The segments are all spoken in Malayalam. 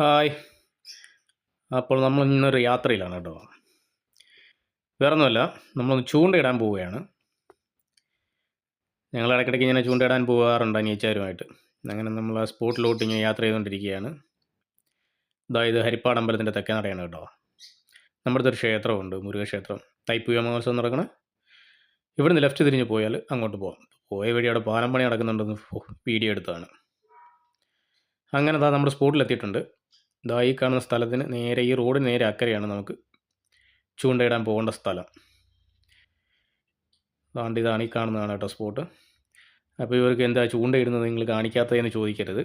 ഹായ്. അപ്പോൾ നമ്മൾ ഇന്നൊരു യാത്രയിലാണ് കേട്ടോ. വേറെ ഒന്നുമല്ല നമ്മളൊന്ന് ചൂണ്ടയിടാൻ പോവുകയാണ്. ഞങ്ങൾ ഇടയ്ക്കിടയ്ക്ക് ഇങ്ങനെ ചൂണ്ടയിടാൻ പോകാറുണ്ട് അനിയച്ചാരുമായിട്ട് അങ്ങനെ നമ്മൾ ആ സ്പോട്ടിലോട്ട് ഇങ്ങനെ യാത്ര ചെയ്തുകൊണ്ടിരിക്കുകയാണ്. അതായത് ഹരിപ്പാട് അമ്പലത്തിന്റെ തെക്കേ നടയാണ് കേട്ടോ. നമ്മുടെ ഒരു ക്ഷേത്രമുണ്ട് മുരുകക്ഷേത്രം. തൈപ്പൂയ മഹോത്സവം നടക്കണ. ഇവിടുന്ന് ലെഫ്റ്റ് തിരിഞ്ഞ് പോയാൽ അങ്ങോട്ട് പോകാം പോയ വഴി അവിടെ പാലം പണി നടക്കുന്നുണ്ടെന്ന് വീഡിയോ എടുത്തതാണ്. അങ്ങനെ ദാ നമ്മുടെ സ്പോട്ടിലെത്തിയിട്ടുണ്ട്. ദാ ഈ കാണുന്ന സ്ഥലത്തിന് നേരെ ഈ റോഡിന് നേരെ അക്കരയാണ് നമുക്ക് ചൂണ്ടയിടാൻ പോകേണ്ട സ്ഥലം. ദാണ്ട് ഇതാണ് ഈ കാണുന്നതാണ് കേട്ടോ സ്പോട്ട് അപ്പോൾ ഇവർക്ക് എന്താ ചൂണ്ടയിടുന്നത് നിങ്ങൾ കാണിക്കാത്തതെന്ന് ചോദിക്കരുത്.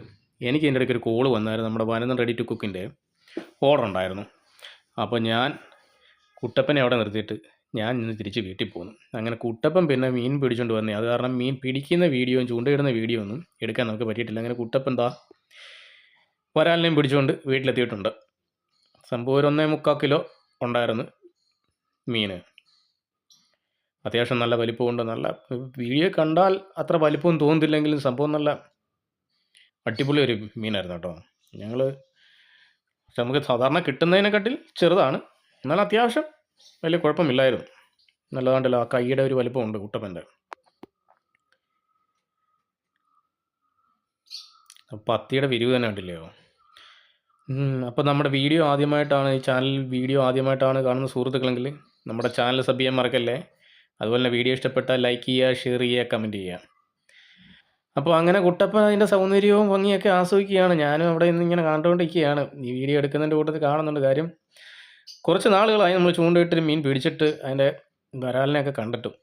എനിക്ക് എന്റെ ഇടയ്ക്ക് ഒരു കോൾ വന്നായിരുന്നു. നമ്മുടെ വനന്തൻ റെഡി ടു കുക്കിന്റെ ഓർഡർ ഉണ്ടായിരുന്നു. അപ്പോൾ ഞാൻ കുട്ടപ്പനെ അവിടെ നിർത്തിയിട്ട് ഞാൻ ഇന്ന് തിരിച്ച് വീട്ടിൽ പോന്നു. അങ്ങനെ കുട്ടപ്പൻ പിന്നെ മീൻ പിടിച്ചുകൊണ്ട് വന്നേ. അത് കാരണം മീൻ പിടിക്കുന്ന വീഡിയോയും ചൂണ്ടയിടുന്ന വീഡിയോ ഒന്നും എടുക്കാൻ നമുക്ക് പറ്റിയിട്ടില്ല. അങ്ങനെ കുട്ടപ്പൻ ദാ വരാലിനെയും പിടിച്ചുകൊണ്ട് വീട്ടിലെത്തിയിട്ടുണ്ട്. സംഭവം ഒരു ഒന്നേ മുക്കാൽ കിലോ ഉണ്ടായിരുന്നു മീൻ അത്യാവശ്യം നല്ല വലിപ്പമുണ്ട്. നല്ല വീഡിയോ കണ്ടാൽ അത്ര വലിപ്പവും തോന്നുന്നില്ലെങ്കിലും സംഭവം നല്ല അടിപൊളി ഒരു മീനായിരുന്നു കേട്ടോ. ഞങ്ങൾ നമുക്ക് സാധാരണ കിട്ടുന്നതിനെക്കാട്ടിൽ ചെറുതാണ്. എന്നാൽ അത്യാവശ്യം വലിയ കുഴപ്പമില്ലായിരുന്നു. നല്ലതാണ്ടല്ലോ ആ കൈയുടെ ഒരു വലിപ്പമുണ്ട് കുട്ടപ്പന്റെ. പത്തിയുടെ വിരിവ് തന്നെ കണ്ടില്ലയോ? അപ്പോൾ നമ്മുടെ വീഡിയോ ആദ്യമായിട്ടാണ് ഈ ചാനൽ വീഡിയോ ആദ്യമായിട്ടാണ് കാണുന്ന സുഹൃത്തുക്കളെങ്കിൽ നമ്മുടെ ചാനൽ സബ് ചെയ്യാൻ മറക്കല്ലേ? അതുപോലെ തന്നെ വീഡിയോ ഇഷ്ടപ്പെട്ടാൽ ലൈക്ക് ചെയ്യുക ഷെയർ ചെയ്യുക കമന്റ് ചെയ്യുക. അപ്പോൾ അങ്ങനെ കുട്ടപ്പൻ അതിന്റെ സൗന്ദര്യവും ഭംഗിയൊക്കെ ആസ്വദിക്കുകയാണ്. ഞാനും അവിടെ നിന്ന് ഇങ്ങനെ കണ്ടുകൊണ്ടിരിക്കുകയാണ്. ഈ വീഡിയോ എടുക്കുന്നതിന്റെ കൂട്ടത്തിൽ കാണുന്നുണ്ട് കാര്യം. കുറച്ച് നാളുകളായി നമ്മൾ ചൂണ്ടിട്ട് മീൻ പിടിച്ചിട്ട് അതിന്റെ വരാലിനെയൊക്കെ കണ്ടിട്ടും.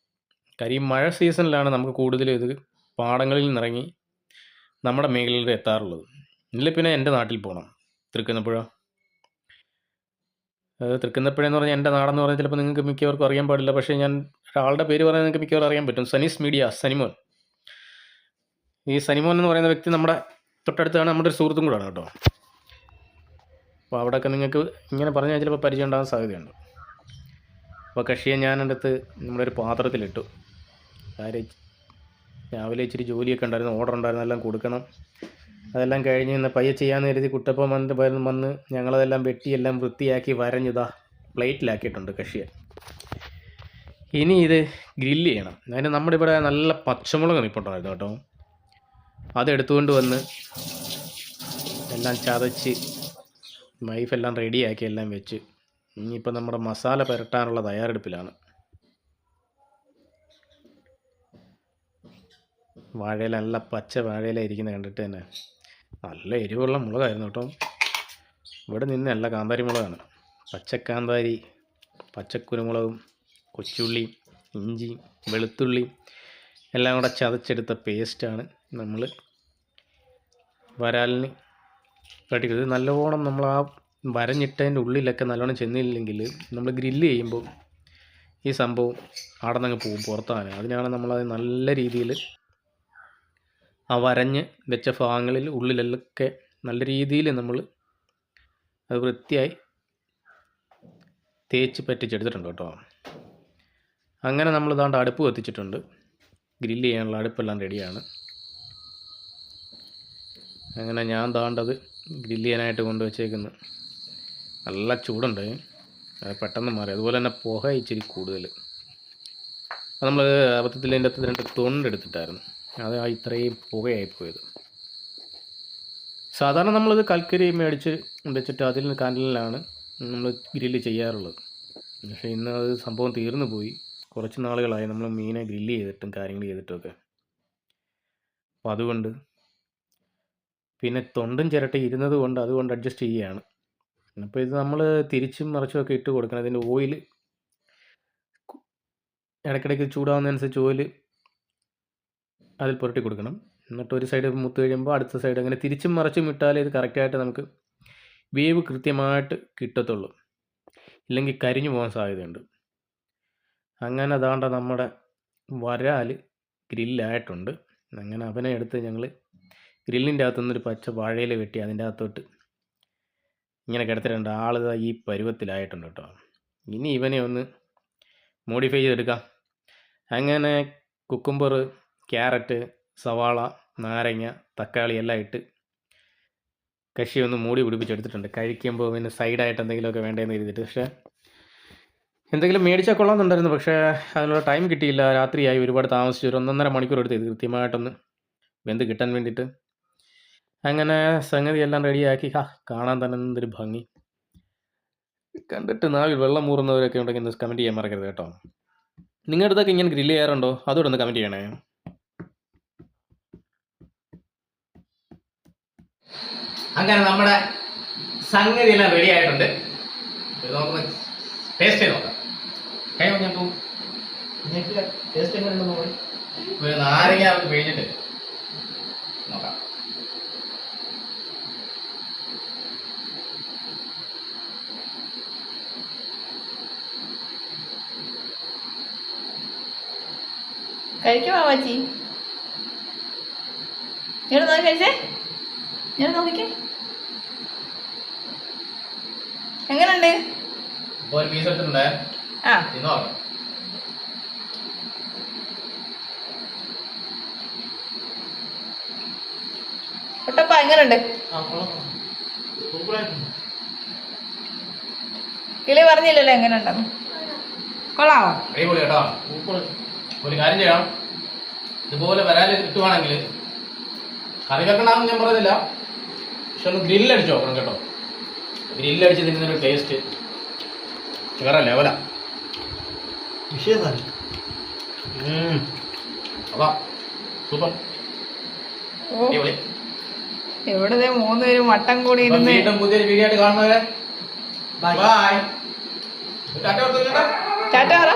കാര്യം മഴ സീസണിലാണ് നമുക്ക് കൂടുതലും ഇത് പാടങ്ങളിൽ നിന്നിറങ്ങി നമ്മുടെ മേഖലയിൽ എത്താറുള്ളത്. ഇല്ല പിന്നെ എന്റെ നാട്ടിൽ പോകണം തൃക്കുന്നപ്പുഴ. തൃക്കുന്നപ്പുഴ എന്ന് പറഞ്ഞാൽ എന്റെ നാടെന്ന് പറഞ്ഞാൽ ചിലപ്പോൾ നിങ്ങൾക്ക് മിക്കവർക്കും അറിയാൻ പാടില്ല. പക്ഷേ ഞാൻ ഒരാളുടെ പേര് പറയാൻ നിങ്ങൾക്ക് മിക്കവാറും അറിയാൻ പറ്റും. സനീസ് മീഡിയ സനിമോൻ. ഈ സനിമോൻ എന്ന് പറയുന്ന വ്യക്തി നമ്മുടെ തൊട്ടടുത്താണ് നമ്മുടെ ഒരു സുഹൃത്തും കൂടാണ് കേട്ടോ. അപ്പോൾ അവിടെയൊക്കെ നിങ്ങൾക്ക് ഇങ്ങനെ പറഞ്ഞാൽ ചിലപ്പോൾ പരിചയം ഉണ്ടാകാൻ സാധ്യതയുണ്ട്. അപ്പോൾ കക്ഷിയെ ഞാൻ എന്റെ അടുത്ത് നമ്മുടെ ഒരു പാത്രത്തിലിട്ടു. കാര്യം രാവിലെ ഇച്ചിരി ജോലിയൊക്കെ ഉണ്ടായിരുന്നു. ഓർഡർ ഉണ്ടായിരുന്നു. എല്ലാം കൊടുക്കണം. അതെല്ലാം കഴിഞ്ഞ് ഇന്ന് പയ്യെ ചെയ്യാന്ന് കരുതി കുട്ടപ്പം വന്നിട്ട് വന്ന് വന്ന് ഞങ്ങളതെല്ലാം വെട്ടിയെല്ലാം വൃത്തിയാക്കി വരഞ്ഞിതാ പ്ലേറ്റിലാക്കിയിട്ടുണ്ട് കഷിയെ. ഇനി ഇത് ഗ്രില്ല് ചെയ്യണം. അതിന് നമ്മുടെ ഇവിടെ നല്ല പച്ചമുളക് നിപ്പുണ്ടായിരുന്നു കേട്ടോ. അതെടുത്തുകൊണ്ട് വന്ന് എല്ലാം ചതച്ച് വൈഫെല്ലാം റെഡിയാക്കി എല്ലാം വെച്ച് ഇനിയിപ്പോൾ നമ്മുടെ മസാല പുരട്ടാനുള്ള തയ്യാറെടുപ്പിലാണ്. വാഴയില നല്ല പച്ച വാഴയില ഇരിക്കുന്നത് കണ്ടിട്ട് തന്നെ. നല്ല എരിവുള്ള മുളകായിരുന്നു കേട്ടോ. ഇവിടെ നിന്നല്ല കാന്താരി മുളകാണ് പച്ചക്കാന്താരി പച്ചക്കുരുമുളകും കൊച്ചുള്ളി ഇഞ്ചി വെളുത്തുള്ളി എല്ലാം കൂടെ ചതച്ചെടുത്ത പേസ്റ്റാണ് നമ്മൾ വരാലിന് കട്ടിക്കുന്നത് നല്ലവണ്ണം നമ്മൾ ആ വരഞ്ഞിട്ടതിന്റെ ഉള്ളിലൊക്കെ നല്ലോണം ചെന്നില്ലെങ്കിൽ നമ്മൾ ഗ്രില്ല് ചെയ്യുമ്പോൾ ഈ സംഭവം അവിടെ നിന്ന് പോകും പുറത്താണ് അതിനാണ് നമ്മളത് നല്ല രീതിയിൽ ആ വരഞ്ഞ് വെച്ച ഭാഗങ്ങളിൽ ഉള്ളിലൊക്കെ നല്ല രീതിയിൽ നമ്മൾ അത് വൃത്തിയായി തേച്ച് പറ്റിച്ചെടുത്തിട്ടുണ്ട് കേട്ടോ. അങ്ങനെ നമ്മൾ ഇതാണ്ട് അടുപ്പ് കത്തിച്ചിട്ടുണ്ട്. ഗ്രില്ല് ചെയ്യാനുള്ള അടുപ്പെല്ലാം റെഡിയാണ് അങ്ങനെ ഞാൻ താണ്ടത് ഗ്രില്ല് ചെയ്യാനായിട്ട് കൊണ്ടുവച്ചേക്കുന്നു നല്ല ചൂടുണ്ട്. അത് പെട്ടെന്ന് മാറി. അതുപോലെ തന്നെ പുക ഇച്ചിരി കൂടുതൽ. നമ്മൾ അബദ്ധത്തിൽ അതിന്റെ അകത്ത് രണ്ട് തൊണ്ടെടുത്തിട്ടായിരുന്നു അത് ഇത്രയും പുകയായി പോയത്. സാധാരണ നമ്മളിത് കൽക്കരി മേടിച്ച് വെച്ചിട്ട് അതിൽ കനലിലാണ് നമ്മൾ ഗ്രില്ല് ചെയ്യാറുള്ളത്. പക്ഷേ ഇന്ന് അത് സംഭവം തീർന്നു പോയി. കുറച്ച് നാളുകളായി നമ്മൾ മീനെ ഗ്രില്ല് ചെയ്തിട്ടും കാര്യങ്ങൾ ചെയ്തിട്ടുമൊക്കെ. അപ്പം അതുകൊണ്ട് പിന്നെ തൊണ്ടും ചിരട്ട ഇരുന്നത് കൊണ്ട് അതുകൊണ്ട് അഡ്ജസ്റ്റ് ചെയ്യുകയാണ് അപ്പോൾ ഇത് നമ്മൾ തിരിച്ചും മറിച്ചുമൊക്കെ ഇട്ട് കൊടുക്കണം. അതിന്റെ ഓയിൽ ഇടയ്ക്കിടയ്ക്ക് ചൂടാവുന്നതനുസരിച്ച് ഓയിൽ അതിൽ പുരട്ടി കൊടുക്കണം. എന്നിട്ട് ഒരു സൈഡ് മുത്ത് കഴിയുമ്പോൾ അടുത്ത സൈഡ് അങ്ങനെ തിരിച്ചും മറിച്ചും ഇട്ടാലേ ഇത് കറക്റ്റായിട്ട് നമുക്ക് വേവ് കൃത്യമായിട്ട് കിട്ടത്തുള്ളൂ. ഇല്ലെങ്കിൽ കരിഞ്ഞു പോകാൻ സാധ്യതയുണ്ട്. അങ്ങനെ അതാണ്ട നമ്മുടെ വരാൽ ഗ്രില്ലായിട്ടുണ്ട് അങ്ങനെ അവനെ എടുത്ത് ഞങ്ങൾ ഗ്രില്ലിന്റെ അകത്തുനിന്നൊരു പച്ച വാഴയിൽ വെട്ടി അതിന്റെ അകത്തോട്ട് ഇങ്ങനെ കിടത്തിട്ടുണ്ട് ആൾ ഈ പരുവത്തിലായിട്ടുണ്ട് കേട്ടോ. ഇനി ഇവനെ ഒന്ന് മോഡിഫൈ ചെയ്തെടുക്കാം. അങ്ങനെ കുക്കുംബർ ക്യാരറ്റ് സവാള നാരങ്ങ തക്കാളി എല്ലാം ഇട്ട് കശി ഒന്ന് മൂടി പിടിപ്പിച്ചെടുത്തിട്ടുണ്ട്. കഴിക്കുമ്പോൾ പിന്നെ സൈഡായിട്ട് എന്തെങ്കിലുമൊക്കെ വേണ്ടതെന്ന് എഴുതിയിട്ട് പക്ഷേ എന്തെങ്കിലും മേടിച്ചാൽ കൊള്ളാമെന്നുണ്ടായിരുന്നു. പക്ഷേ അതിനുള്ള ടൈം കിട്ടിയില്ല. രാത്രിയായി. ഒരുപാട് താമസിച്ചു ഒരു ഒന്നൊന്നര മണിക്കൂർ എടുത്ത് ഇത് കൃത്യമായിട്ടൊന്ന് വെന്ത് കിട്ടാൻ വേണ്ടിയിട്ട്. അങ്ങനെ സംഗതി എല്ലാം റെഡിയാക്കി. ഹാ കാണാൻ തന്നെ എന്തൊരു ഭംഗി. കണ്ടിട്ട് നാവിൽ വെള്ളം മൂറുന്നവരൊക്കെ ഉണ്ടെങ്കിൽ കമന്റ് ചെയ്യാൻ മറക്കരുത് കേട്ടോ. നിങ്ങളുടെ അടുത്തൊക്കെ ഇങ്ങനെ ഗ്രില്ല് ചെയ്യാറുണ്ടോ? അതോടൊന്ന് കമന്റ് ചെയ്യണേ. അങ്ങനെ നമ്മുടെ സംഗതി എല്ലാം റെഡി ആയിട്ടുണ്ട് നമുക്കൊന്ന് ടേസ്റ്റ് ചെയ്ത് നോക്കാം. കൈ ഞാൻ പോകും ടേസ്റ്റ് എങ്ങനെയുണ്ടെന്ന് ഒരു നാരങ്ങ പിഴിഞ്ഞിട്ട് നോക്കാം. കഴിക്കുമോ ഇവിടെ നോക്കി കഴിച്ചേ. ഇവിടെ നോക്കിക്കേ. എങ്ങനുണ്ട്? ഇപ്പോൾ ഒരു പീസ് എടുത്തിട്ടുണ്ട്. ആ. ഇന്ന് നോക്കാം. കുട്ടപ്പ എങ്ങനുണ്ട്? കിളി പറഞ്ഞില്ലല്ലോ എങ്ങനെയുണ്ടെന്ന് അടിപൊളി കേട്ടോ ഒരു കാര്യം ചെയ്യാം. ഇതുപോലെ വരാൻ കിട്ടുവാണെങ്കിൽ കറി വെക്കണമെന്ന് ഞാൻ പറയുന്നില്ല പക്ഷെ ഒന്ന് ഗ്രില്ലടിച്ച് നോക്കണം കേട്ടോ. ഗ്രില്ലടിച്ച് തിന്നുന്നൊരു ടേസ്റ്റ് വേറെ ലെവലാ. അതാ. സൂപ്പർ. അടിപൊളി. ഇവിടെ മൂന്ന് പേര് വട്ടം കൂടി ഇരുന്ന് വീണ്ടും പുതിയൊരു വീഡിയോ ആയിട്ട് കാണുന്നത് ബൈ ടാറ്റ ടാറ്റ പറ.